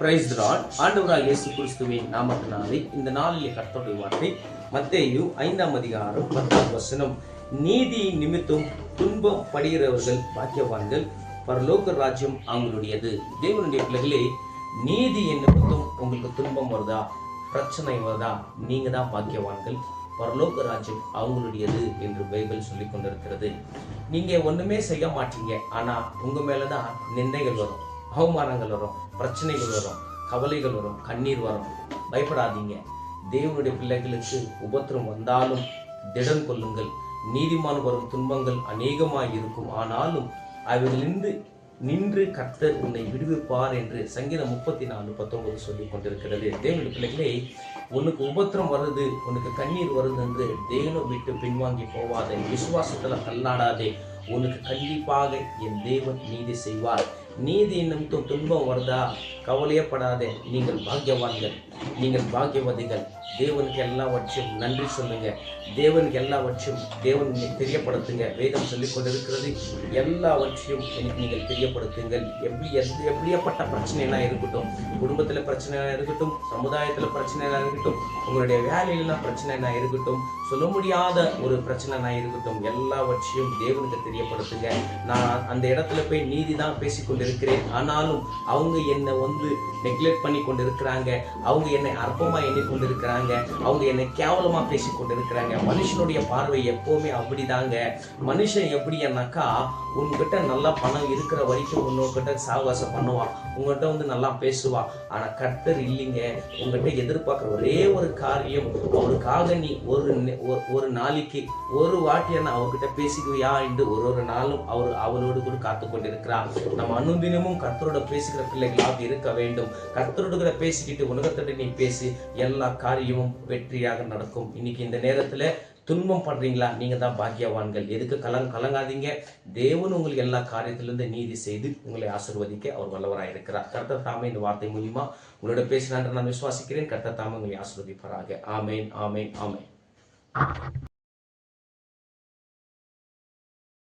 Price rod ஆண்டவராக இயேசு கிறிஸ்துவின் நாமத்தினாலே இந்த நாளிலே கர்த்தருடைய வார்த்தை மத்தேயு ஐந்தாம் அதிகாரம் பத்தாம் வசனம். நீதி நிமித்தம் துன்பம் படுகிறவர்கள் பாக்கியவான்கள் பரலோக ராஜ்யம் அவங்களுடையது. தேவனுடைய பிள்ளைகளே நீதி நிமித்தம் உங்களுக்கு துன்பம் வருதா? பிரச்சனை வருதா? நீங்கள் தான் பாக்கியவான்கள் பரலோக ராஜ்யம் அவங்களுடையது என்று பைபிள் சொல்லி கொண்டிருக்கிறது. நீங்கள் ஒண்ணுமே செய்ய மாட்டீங்க ஆனா உங்க மேலதான் நிந்தைகள் வரும். அவமானங்கள் வரும் பிரச்சனைகள் வரும் கவலைகள் வரும் கண்ணீர் வரும். பயப்படாதீங்க. தேவனுடைய பிள்ளைகளுக்கு உபத்திரம் வந்தாலும் திடன் கொள்ளுங்கள் நீதிமான் வரும் துன்பங்கள் அநேகமாய் இருக்கும். ஆனாலும் அவைகளிலிருந்து நின்று கர்த்தர் உன்னை விடுவிப்பார் என்று சங்கீதம் முப்பத்தி நாலு பத்தொன்பது சொல்லி கொண்டிருக்கிறது. தேவனுடைய பிள்ளைகளே உனக்கு உபத்திரம் வருது உனக்கு கண்ணீர் வருது என்று தேவனை விட்டு பின்வாங்கி போவாதே. விசுவாசத்தில் தள்ளாடாதே. உனக்கு கண்டிப்பாக என் தேவன் நீதி செய்வார். நீதி நிமித்தம் துன்பம் வருதா? கவலையப்படாதே. நீங்கள் பாக்கியவான்கள். நீங்கள் பாக்கியவதிகள். தேவனுக்கு எல்லாவற்றையும் நன்றி சொல்லுங்க. தேவனுக்கு எல்லாவற்றையும் தேவன் தெரியப்படுத்துங்க வேதம் சொல்லிக் கொண்டிருக்கிறது எல்லாவற்றையும் எனக்கு நீங்கள் தெரியப்படுத்துங்கள் எப்படி எந்த எப்படியப்பட்ட பிரச்சனைலாம் இருக்கட்டும் குடும்பத்தில் பிரச்சனையாக இருக்கட்டும் சமுதாயத்தில் பிரச்சனையாக இருக்கட்டும் உங்களுடைய வேலையிலாம் பிரச்சனைனா இருக்கட்டும் சொல்ல முடியாத ஒரு பிரச்சனைனா இருக்கட்டும் எல்லாவற்றையும் தேவனுக்கு தெரியப்படுத்துங்க. நான் அந்த இடத்துல போய் நீதி தான் பேசிக்கொண்டு கொண்டிருக்கிறேன். ஆனாலும் அவங்க என்னை வந்து நெக்லெக்ட் பண்ணி கொண்டு இருக்கிறாங்க அவங்க என்னை அற்பமாக எண்ணி கொண்டு இருக்கிறாங்க அவங்க என்னை கேவலமா பேசி கொண்டு இருக்கிறாங்க மனுஷனுடைய பார்வை எப்போவுமே அப்படிதாங்க. மனுஷன் எப்படின்னாக்கா உன்கிட்ட நல்லா பணம் இருக்கிற வரைக்கும் உன்னோக்கிட்ட சாவகாசம் பண்ணுவான். உங்ககிட்ட வந்து நல்லா பேசுவான். ஆனால் கர்த்தர் இல்லைங்க. உங்ககிட்ட எதிர்பார்க்குற ஒரே ஒரு காரியம் அவருக்காக நீ ஒரு ஒரு- ஒரு நாளைக்கு ஒரு வாட்டியான அவர்கிட்ட பேசிக்குவியா என்று ஒரு ஒரு நாளும் அவர் அவரோடு கூட காத்து கொண்டிருக்கிறார் நம்ம அனுதினமும் கர்த்தரோட பேசுகிற பிள்ளைகளாக இருக்க வேண்டும். கர்த்தரோட பேசிக்கிட்டு உலகத்தோட நீ பேசி எல்லா காரியமும் வெற்றியாக நடக்கும். இன்னைக்கு இந்த நேரத்தில் துன்பம் படுறீங்களா நீங்கள் தான் பாக்கியவான்கள். எதுக்கு கலங் கலங்காதீங்க. தேவன் உங்களுக்கு எல்லா காரியத்திலிருந்து நீதி செய்து உங்களை ஆசிர்வதிக்க அவர் வல்லவராக இருக்கிறார். கர்த்தர் தாமே இந்த வார்த்தை மூலியமா உங்களோட பேசினான்ற நான் விசுவாசிக்கிறேன். கர்த்தர் தாமே உங்களை ஆசிர்வதிப்பாராக. ஆமேன் ஆமேன் ஆமேன்.